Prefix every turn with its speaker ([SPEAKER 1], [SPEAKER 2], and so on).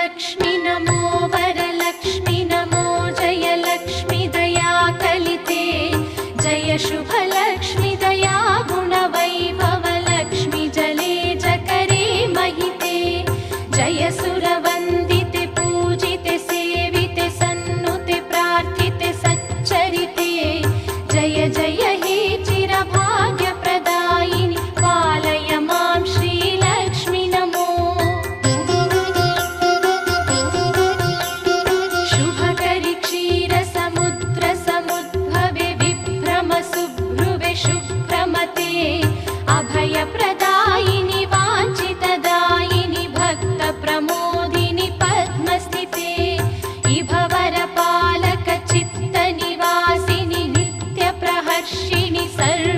[SPEAKER 1] लक्ष्मि नमो वरलक्ष्मि नमो जय लक्ष्मि दया कलिते जय शुभलक्ष्मि दया गुणवैभव लक्ष्मि जले जकरे महिते जय सुरव अभयप्रदायिनि वाञ्छितदायिनि भक्तप्रमोदिनि पद्मस्थिते इभवरपालकचित्तनिवासिनि नित्यप्रहर्षिणि सर्व